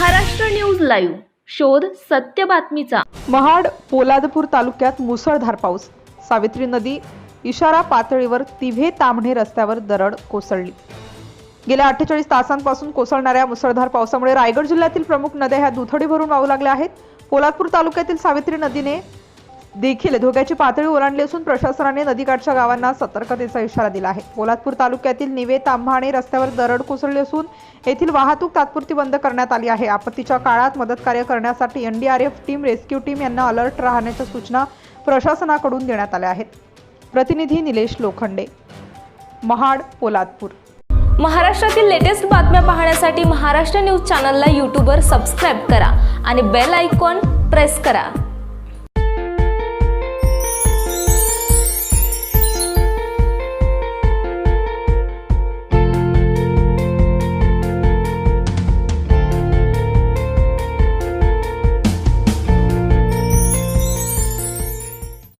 Maharashtra news live. शोध सत्य बातमीचा. महाड पोलादपूर तालुक्यात मुसळधार पाऊस. सावित्री नदी इशारा पातळीवर तिव्हे तांबणे रस्त्यावर दरड कोसळली. गेल्या अठ्ठेचाळीस तासांपासून कोसळणाऱ्या मुसळधार पावसामुळे रायगड जिल्ह्यातील प्रमुख नद्या ह्या दुथडी भरून वाहू लागल्या आहेत. पोलादपूर तालुक्यातील सावित्री नदीने देखील धोक्याची पातळी ओलांडली असून प्रशासनाने नदीकाठच्या गावांना सतर्कतेचा इशारा दिला आहे. पोलादपूर तालुक्यातील निवे तांभाणे रस्त्यावर दरड कोसळली असून येथील वाहतूक तात्पुरती बंद करण्यात आली आहे. आपत्तीच्या काळात मदत कार्य करण्यासाठी एनडीआरएफ टीम रेस्क्यू टीम यांना अलर्ट राहण्याच्या सूचना प्रशासनाकडून देण्यात आल्या आहेत. प्रतिनिधी निलेश लोखंडे महाड पोलादपूर. महाराष्ट्रातील लेटेस्ट बातम्या पाहण्यासाठी महाराष्ट्र न्यूज चॅनलला यूट्यूबवर सबस्क्राईब करा आणि बेल आयकॉन प्रेस करा.